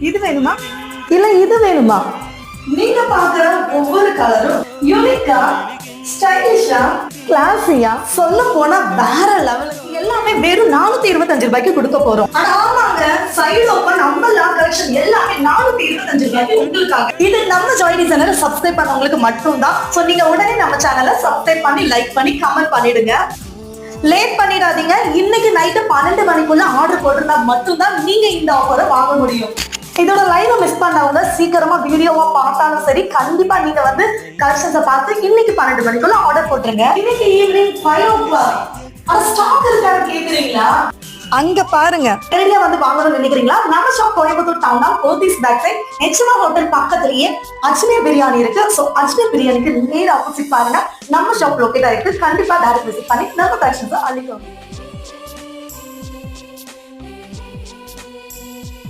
இது வேணுமா? இல்ல இது வேணுமா? நீங்க பாக்குற ஒவ்வொரு கலரும் யூனிக்கா ஸ்டைலிஷா கிளாஸியா சொல்ல போனா வேற லெவலுக்கு எல்லாமே வெறும் நானூத்தி இருபத்தஞ்சு ரூபாய்க்கு கொடுக்க போறோம். ஆமாங்க சைடு ஓப்பன் அம்பர்லா கலெக்ஷன் எல்லாமே நானூத்தி இருபத்தஞ்சு ரூபாய்க்கு உங்களுக்காக. இது நம்ம ஜாய் டிசைனர் சப்ஸ்கிரைப் பண்ணவங்களுக்கு மட்டும்தான். ஸோ நீங்க உடனே நம்ம சேனலை சப்ஸ்கிரைப் பண்ணி லைக் பண்ணி கமெண்ட் பண்ணிடுங்க. லேட் பண்ணிடாதீங்க. இன்னைக்கு நைட்டு பன்னெண்டு மணிக்குள்ள ஆர்டர் போட்டிருந்தா மட்டும்தான் நீங்க இந்த ஆஃபரை வாங்க முடியும். இதோட லைவை மிஸ் பண்ணவங்க சீக்கிரமா வீடியோவா பார்த்தாலும் சரி கண்டிப்பா நீங்க வந்து கலெக்ஷன்ஸை பார்த்து இன்னைக்கு பன்னெண்டு மணிக்குள்ள ஆர்டர் போட்டுருங்க. இன்னைக்கு evening five o'clock stock இருக்கான்னு கேக்குறீங்களா? அங்க பாருங்க. நேரடியா வந்து வாங்கணும்னு நினைக்கிறீங்களா? நம்ம ஷாப் கோயம்புத்தூர் டவுனா போத்தீஸ் பேக் சைட் ஹெச்மா ஹோட்டல் பக்கத்துலயே அஜ்மீர் பிரியாணி இருக்கு. ஸோ அஜ்மீர் பிரியாணிக்கு நேர் ஆப்போசிட் பாருங்க. நம்ம ஷாப் லொக்கேட் ஆயிருக்கு கண்டிப்பா டேரக்ட் விசிட் பண்ணி நம்ம கலெக்ஷன்ஸ் அள்ளிக்கோங்க.